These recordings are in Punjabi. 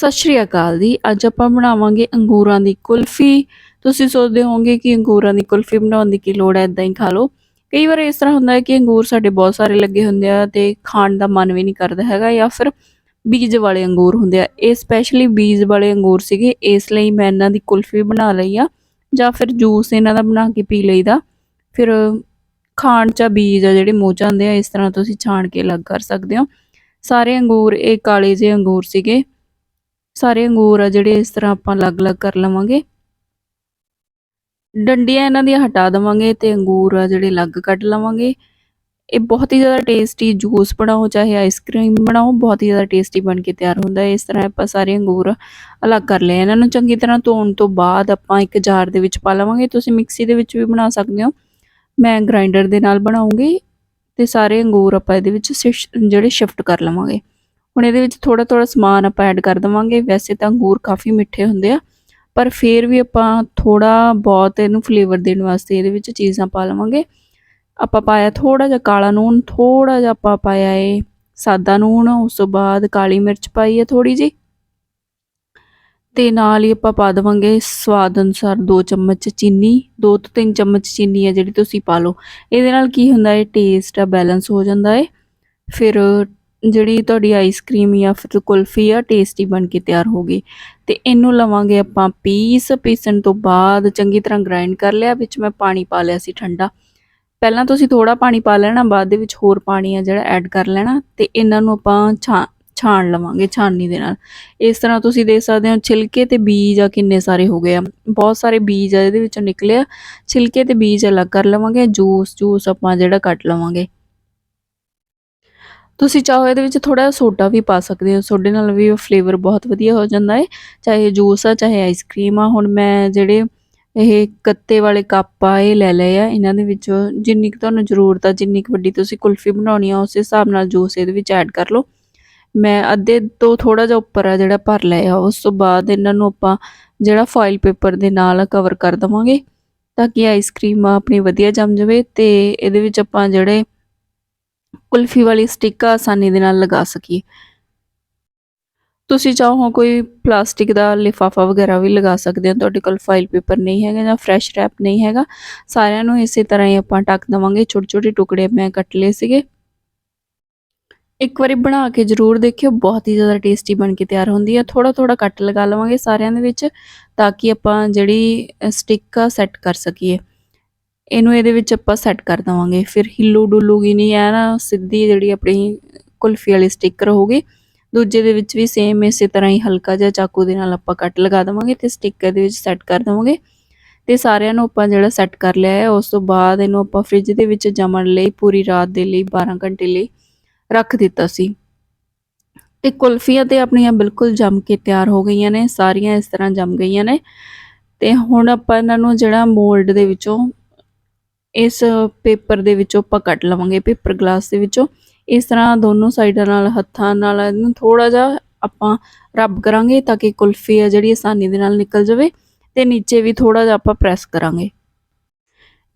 ਸਤਿ ਸ਼੍ਰੀ ਅਕਾਲ ਜੀ। ਅੱਜ ਆਪਾਂ ਬਣਾਵਾਂਗੇ ਅੰਗੂਰਾਂ ਦੀ ਕੁਲਫੀ। ਤੁਸੀਂ ਸੋਚਦੇ ਹੋਵੋਗੇ ਕਿ ਅੰਗੂਰਾਂ ਦੀ ਕੁਲਫੀ ਬਣਾਉਣ ਦੀ ਕੀ ਲੋੜ ਹੈ? ਇਦਾਂ ਹੀ ਖਾ ਲਓ। ਕਈ ਵਾਰ ਇਸ ਤਰ੍ਹਾਂ ਹੁੰਦਾ ਹੈ ਕਿ ਅੰਗੂਰ ਸਾਡੇ ਬਹੁਤ ਸਾਰੇ ਲੱਗੇ ਹੁੰਦੇ ਆ ਤੇ ਖਾਣ ਦਾ ਮਨ ਵੀ ਨਹੀਂ ਕਰਦਾ ਹੈਗਾ ਜਾਂ ਫਿਰ ਬੀਜ ਵਾਲੇ ਅੰਗੂਰ ਹੁੰਦੇ ਆ। ਇਹ ਸਪੈਸ਼ਲੀ ਬੀਜ ਵਾਲੇ ਅੰਗੂਰ ਸੀਗੇ। ਇਸ ਲਈ ਮੈਂ ਇਹਨਾਂ ਦੀ ਕੁਲਫੀ ਬਣਾ ਲਈ ਆ ਜਾਂ ਫਿਰ ਜੂਸ ਇਹਨਾਂ ਦਾ ਬਣਾ ਕੇ ਪੀ ਲਈਦਾ। ਫਿਰ ਖਾਣ ਚ ਬੀਜ ਆ ਜਿਹੜੇ ਮੂੰਹ ਚ ਆਉਂਦੇ ਆ, ਇਸ ਤਰ੍ਹਾਂ ਤੁਸੀਂ ਛਾਣ ਕੇ ਅਲੱਗ ਕਰ ਸਕਦੇ ਹੋ। ਸਾਰੇ ਅੰਗੂਰ, ਇਹ ਕਾਲੇ ਜਿਹੇ ਅੰਗੂਰ ਸੀਗੇ। ਸਾਰੇ ਅੰਗੂਰ ਆ ਜਿਹੜੇ ਇਸ ਤਰ੍ਹਾਂ ਆਪਾਂ ਅਲੱਗ-ਅਲੱਗ ਕਰ ਲਵਾਂਗੇ। ਡੰਡੀਆਂ ਇਹਨਾਂ ਦੀਆਂ ਹਟਾ ਦਵਾਂਗੇ ਤੇ ਅੰਗੂਰ ਆ ਜਿਹੜੇ ਅਲੱਗ ਕੱਢ ਲਵਾਂਗੇ। ਇਹ ਬਹੁਤ ਹੀ ਜ਼ਿਆਦਾ ਟੇਸਟੀ ਜੂਸ ਬਣਾਓ, ਚਾਹੇ ਆਈਸਕ੍ਰੀਮ ਬਣਾਓ, ਬਹੁਤ ਹੀ ਜ਼ਿਆਦਾ ਟੇਸਟੀ ਬਣ ਕੇ ਤਿਆਰ ਹੁੰਦਾ। ਹੈ ਇਸ ਤਰ੍ਹਾਂ ਆਪਾਂ ਸਾਰੇ ਅੰਗੂਰ ਅਲੱਗ ਕਰ ਲਏ। ਇਹਨਾਂ ਨੂੰ ਚੰਗੀ ਤਰ੍ਹਾਂ ਧੋਣ ਤੋਂ ਬਾਅਦ ਆਪਾਂ ਇੱਕ ਜਾਰ ਦੇ ਵਿੱਚ ਪਾ ਲਵਾਂਗੇ। ਤੁਸੀਂ ਮਿਕਸੀ ਦੇ ਵਿੱਚ ਵੀ ਬਣਾ ਸਕਦੇ ਹੋ। ਮੈਂ ਗ੍ਰਾਈਂਡਰ ਦੇ ਨਾਲ ਬਣਾਉਂਗੀ ਤੇ ਸਾਰੇ ਅੰਗੂਰ ਆਪਾਂ ਇਹਦੇ ਵਿੱਚ ਜਿਹੜੇ ਸ਼ਿਫਟ ਕਰ ਲਵਾਂਗੇ। ਹੁਣ ਇਹਦੇ ਵਿੱਚ ਥੋੜਾ ਥੋੜਾ ਸਮਾਨ ਆਪਾਂ ਐਡ ਕਰ ਦਵਾਂਗੇ। ਵੈਸੇ ਤਾਂ ਅੰਗੂਰ ਕਾਫੀ ਮਿੱਠੇ ਹੁੰਦੇ ਆ, ਪਰ ਫਿਰ ਵੀ ਆਪਾਂ ਥੋੜਾ ਬਹੁਤ ਇਹਨੂੰ ਫਲੇਵਰ ਦੇਣ ਵਾਸਤੇ ਇਹਦੇ ਵਿੱਚ ਚੀਜ਼ਾਂ ਪਾ ਲਵਾਂਗੇ। ਆਪਾਂ ਪਾਇਆ ਥੋੜਾ ਜਿਹਾ ਕਾਲਾ ਨੂਣ ਥੋੜਾ ਜਿਹਾ ਆਪਾਂ ਪਾਇਆ ਏ ਸਾਦਾ ਨੂਣ ਉਸ ਤੋਂ ਬਾਅਦ ਕਾਲੀ ਮਿਰਚ ਪਾਈ ਹੈ ਥੋੜੀ ਜੀ ਤੇ ਨਾਲ ਹੀ ਆਪਾਂ ਪਾ ਦਵਾਂਗੇ ਸਵਾਦ ਅਨੁਸਾਰ 2 ਚਮਚ ਚੀਨੀ 2 ਤੋਂ 3 ਚਮਚ ਚੀਨੀ ਹੈ ਜਿਹੜੀ ਤੁਸੀਂ ਪਾ ਲਓ। ਇਹਦੇ ਨਾਲ ਕੀ ਹੁੰਦਾ ਹੈ ਟੇਸਟ ਆ ਬੈਲੈਂਸ ਹੋ ਜਾਂਦਾ ਹੈ ਫਿਰ ਜਿਹੜੀ ਤੁਹਾਡੀ ਆਈਸਕ੍ਰੀਮ ਜਾਂ ਫਿਰ ਕੁਲਫੀ ਆ ਟੇਸਟੀ ਬਣ ਕੇ ਤਿਆਰ ਹੋ ਗਈ। ਤੇ ਇਹਨੂੰ ਲਵਾਂਗੇ ਆਪਾਂ ਪੀਸ, ਪੀਸਣ ਤੋਂ ਬਾਅਦ ਚੰਗੀ ਤਰ੍ਹਾਂ ਗ੍ਰਾਈਂਡ ਕਰ ਲਿਆ, ਵਿੱਚ ਮੈਂ ਪਾਣੀ ਪਾ ਲਿਆ ਸੀ ਠੰਡਾ। ਪਹਿਲਾਂ ਤੁਸੀਂ ਥੋੜਾ ਪਾਣੀ ਪਾ ਲੈਣਾ, ਬਾਅਦ ਦੇ ਵਿੱਚ ਹੋਰ ਪਾਣੀ ਆ ਜਿਹੜਾ ਐਡ ਕਰ ਲੈਣਾ, ਤੇ ਇਹਨਾਂ ਨੂੰ ਆਪਾਂ ਛਾਂ, ਛਾਣ ਲਵਾਂਗੇ ਛਾਨਣੀ ਦੇ ਨਾਲ। ਇਸ ਤਰ੍ਹਾਂ ਤੁਸੀਂ ਦੇਖ ਸਕਦੇ ਹੋ ਛਿਲਕੇ ਤੇ ਬੀਜ ਆ ਕਿੰਨੇ ਸਾਰੇ ਹੋ ਗਏ ਆ। ਬਹੁਤ ਸਾਰੇ ਬੀਜ ਆ, ਇਹਦੇ ਵਿੱਚੋਂ ਨਿਕਲੇ ਆ। ਛਿਲਕੇ ਤੇ ਬੀਜ ਅਲੱਗ ਕਰ ਲਵਾਂਗੇ, ਜੂਸ ਜੂਸ ਆਪਾਂ ਜਿਹੜਾ ਕੱਟ ਲਵਾਂਗੇ। ਤੁਸੀਂ ਚਾਹੋ ਇਹਦੇ ਵਿੱਚ ਥੋੜਾ ਸੋਡਾ ਵੀ ਪਾ ਸਕਦੇ ਹੋ। ਸੋਡੇ ਨਾਲ ਵੀ ਫਲੇਵਰ ਬਹੁਤ ਵਧੀਆ ਹੋ ਜਾਂਦਾ ਹੈ। ਚਾਹੇ ਜੂਸ ਆ, ਚਾਹੇ ਆਈਸਕ੍ਰੀਮ ਆ। ਹੁਣ ਮੈਂ ਜਿਹੜੇ ਇਹ ਕੱਤੇ ਵਾਲੇ ਕੱਪ ਆ, ਇਹ ਲੈ ਲਏ ਆ। ਇਹਨਾਂ ਦੇ ਵਿੱਚੋਂ ਜਿੰਨੀ ਕੁ ਤੁਹਾਨੂੰ ਜ਼ਰੂਰਤ ਆ, ਜਿੰਨੀ ਕੁ ਵੱਡੀ ਤੁਸੀਂ ਕੁਲਫੀ ਬਣਾਉਣੀ ਆ, ਉਸ ਹਿਸਾਬ ਨਾਲ ਜੂਸ ਇਹਦੇ ਵਿੱਚ ਐਡ ਕਰ ਲਓ। ਮੈਂ ਅੱਧੇ ਤੋਂ ਥੋੜਾ ਜਿਹਾ ਉੱਪਰ ਆ ਜਿਹੜਾ ਭਰ ਲਿਆ ਉਸ ਤੋਂ ਬਾਅਦ ਇਹਨਾਂ ਨੂੰ ਆਪਾਂ ਜਿਹੜਾ ਫਾਈਲ ਪੇਪਰ ਦੇ ਨਾਲ ਕਵਰ ਕਰ ਦਵਾਂਗੇ, ਤਾਂ ਕਿ ਆਈਸਕ੍ਰੀਮ ਆਪਣੀ ਵਧੀਆ ਜੰਮ ਜਾਵੇ ਤੇ ਇਹਦੇ ਵਿੱਚ ਆਪਾਂ ਜਿਹੜੇ ਕੁਲਫੀ ਵਾਲੀ ਸਟਿੱਕ ਆਸਾਨੀ ਦੇ ਨਾਲ ਲਗਾ ਸਕੀਏ। ਤੁਸੀਂ ਚਾਹੋ ਕੋਈ ਪਲਾਸਟਿਕ ਦਾ ਲਿਫਾਫਾ ਵਗੈਰਾ ਵੀ ਲਗਾ ਸਕਦੇ ਹੋ। ਤੁਹਾਡੇ ਕੋਲ ਫਾਈਲ ਪੇਪਰ ਨਹੀਂ ਹੈਗਾ ਜਾਂ ਫਰੈਸ਼ ਰੈਪ ਨਹੀਂ ਹੈਗਾ। ਸਾਰਿਆਂ ਨੂੰ ਇਸੇ ਤਰ੍ਹਾਂ ਹੀ ਆਪਾਂ ਟੱਕ ਦਵਾਂਗੇ। ਛੋਟੇ ਛੋਟੇ ਟੁਕੜੇ ਮੈਂ ਕੱਟ ਲਏ ਸੀਗੇ। ਇੱਕ ਵਾਰੀ ਬਣਾ ਕੇ ਜ਼ਰੂਰ ਦੇਖਿਓ। ਬਹੁਤ ਹੀ ਜ਼ਿਆਦਾ ਟੇਸਟੀ ਬਣ ਕੇ ਤਿਆਰ ਹੁੰਦੀ ਹੈ ਥੋੜਾ ਥੋੜਾ ਕੱਟ ਲਗਾ ਲਵਾਂਗੇ ਸਾਰਿਆਂ ਦੇ ਵਿੱਚ ਤਾਂ ਕਿ ਆਪਾਂ ਜਿਹੜੀ ਸਟਿੱਕ ਆ ਸੈੱਟ ਕਰ ਸਕੀਏ। ਇਹਨੂੰ ਇਹਦੇ ਵਿੱਚ ਆਪਾਂ ਸੈੱਟ ਕਰ ਦਵਾਂਗੇ। ਫਿਰ ਹਿੱਲੂ ਡੁੱਲੂਗੀ ਨਹੀਂ ਹੈ ਨਾ ਸਿੱਧੀ ਜਿਹੜੀ ਆਪਣੀ ਕੁਲਫੀ ਵਾਲੀ ਸਟਿੱਕ ਰਹੂਗੀ ਦੂਜੇ ਦੇ ਵਿੱਚ ਵੀ ਸੇਮ ਇਸੇ ਤਰ੍ਹਾਂ ਹੀ ਹਲਕਾ ਜਿਹਾ ਚਾਕੂ ਦੇ ਨਾਲ ਆਪਾਂ ਕੱਟ ਲਗਾ ਦਵਾਂਗੇ ਤੇ ਸਟਿੱਕ ਦੇ ਵਿੱਚ ਸੈੱਟ ਕਰ ਦਵਾਂਗੇ। ਤੇ ਸਾਰਿਆਂ ਨੂੰ ਆਪਾਂ ਜਿਹੜਾ ਸੈੱਟ ਕਰ ਲਿਆ ਹੈ, ਉਸ ਤੋਂ ਬਾਅਦ ਇਹਨੂੰ ਆਪਾਂ ਫ੍ਰਿਜ ਦੇ ਵਿੱਚ ਜਮਣ ਲਈ ਪੂਰੀ ਰਾਤ ਦੇ ਲਈ 12 ਘੰਟੇ ਲਈ ਰੱਖ ਦਿੱਤਾ ਸੀ। ਤੇ ਕੁਲਫੀਆਂ ਤੇ ਆਪਣੀਆਂ ਬਿਲਕੁਲ ਜੰਮ ਕੇ ਤਿਆਰ ਹੋ ਗਈਆਂ ਨੇ, ਸਾਰੀਆਂ ਇਸ ਤਰ੍ਹਾਂ ਜੰਮ ਗਈਆਂ ਨੇ। ਤੇ ਹੁਣ ਆਪਾਂ ਇਹਨਾਂ ਨੂੰ ਜਿਹੜਾ ਮੋਲਡ ਦੇ ਵਿੱਚੋਂ ਇਸ ਪੇਪਰ ਦੇ ਵਿੱਚੋਂ ਆਪਾਂ ਕੱਟ ਲਵਾਂਗੇ, ਪੇਪਰ ਗਲਾਸ ਦੇ ਵਿੱਚੋਂ। ਇਸ ਤਰ੍ਹਾਂ ਦੋਨੋਂ ਸਾਈਡਾਂ ਨਾਲ, ਹੱਥਾਂ ਨਾਲ ਇਹਨੂੰ ਥੋੜਾ ਜਿਹਾ ਆਪਾਂ ਰੱਬ ਕਰਾਂਗੇ ਤਾਂ ਕਿ ਕੁਲਫੀ ਆ ਜਿਹੜੀ ਆਸਾਨੀ ਦੇ ਨਾਲ ਨਿਕਲ ਜਾਵੇ ਤੇ ਨੀਚੇ ਵੀ ਥੋੜਾ ਜਿਹਾ ਆਪਾਂ ਪ੍ਰੈਸ ਕਰਾਂਗੇ।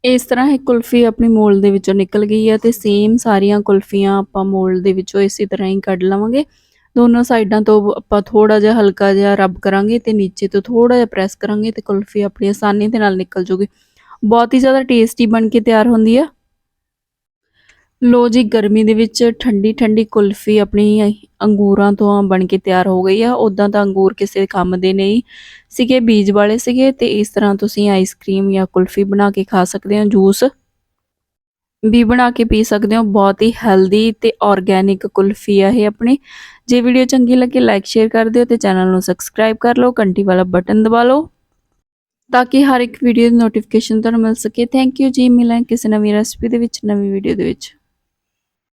ਇਸ ਤਰ੍ਹਾਂ ਇਹ ਕੁਲਫੀ ਆਪਣੀ ਮੋਲ ਦੇ ਵਿੱਚੋਂ ਨਿਕਲ ਗਈ ਹੈ ਤੇ ਸੇਮ ਸਾਰੀਆਂ ਕੁਲਫੀਆਂ ਆਪਾਂ ਮੋਲ ਦੇ ਵਿੱਚੋਂ ਇਸੇ ਤਰ੍ਹਾਂ ਹੀ ਕੱਢ ਲਵਾਂਗੇ। ਦੋਨੋਂ ਸਾਈਡਾਂ ਤੋਂ ਆਪਾਂ ਥੋੜਾ ਜਿਹਾ ਹਲਕਾ ਜਿਹਾ ਰੱਬ ਕਰਾਂਗੇ ਤੇ ਨੀਚੇ ਤੋਂ ਥੋੜਾ ਜਿਹਾ ਪ੍ਰੈਸ ਕਰਾਂਗੇ ਤੇ ਕੁਲਫੀ ਆਪਣੀ ਆਸਾਨੀ ਦੇ ਨਾਲ ਨਿਕਲ ਜੂਗੀ ਬਹੁਤ ਹੀ ਜ਼ਿਆਦਾ ਟੇਸਟੀ ਬਣ ਕੇ ਤਿਆਰ ਹੁੰਦੀ ਆ। ਲੋ ਜੀ, ਗਰਮੀ ਦੇ ਵਿੱਚ ਠੰਡੀ ਠੰਡੀ ਕੁਲਫੀ ਆਪਣੀ ਅੰਗੂਰਾਂ ਤੋਂ ਬਣ ਕੇ ਤਿਆਰ ਹੋ ਗਈ ਆ। ਉਦਾਂ ਤਾਂ ਅੰਗੂਰ ਕਿਸੇ ਕੰਮ ਦੇ ਨਹੀਂ ਸੀਗੇ, ਬੀਜ ਵਾਲੇ ਸੀਗੇ ਤੇ ਇਸ ਤਰ੍ਹਾਂ ਤੁਸੀਂ ਆਈਸਕ੍ਰੀਮ ਜਾਂ ਕੁਲਫੀ ਬਣਾ ਕੇ ਖਾ ਸਕਦੇ ਹੋ, ਜੂਸ ਵੀ ਬਣਾ ਕੇ ਪੀ ਸਕਦੇ ਹੋ। ਬਹੁਤ ਹੀ ਹੈਲਦੀ ਤੇ ਆਰਗੇਨਿਕ ਕੁਲਫੀ ਆ ਇਹ ਆਪਣੀ। ਜੇ ਵੀਡੀਓ ਚੰਗੀ ਲੱਗੇ ਲਾਈਕ ਸ਼ੇਅਰ ਕਰ ਦਿਓ ਤੇ ਚੈਨਲ ਨੂੰ ਸਬਸਕ੍ਰਾਈਬ ਕਰ ਲਓ। ਘੰਟੀ ਵਾਲਾ ਬਟਨ ਦਬਾ ਲਓ। ਤਾਂ ਕਿ ਹਰ ਇੱਕ ਵੀਡੀਓ ਦੀ ਨੋਟੀਫਿਕੇਸ਼ਨ ਤੁਹਾਨੂੰ ਮਿਲ ਸਕੇ। ਥੈਂਕ ਯੂ ਜੀ। ਮਿਲਾਂ ਕਿਸੇ ਨਵੀਂ ਰੈਸਪੀ ਦੇ ਵਿੱਚ, ਨਵੀਂ ਵੀਡੀਓ ਦੇ ਵਿੱਚ।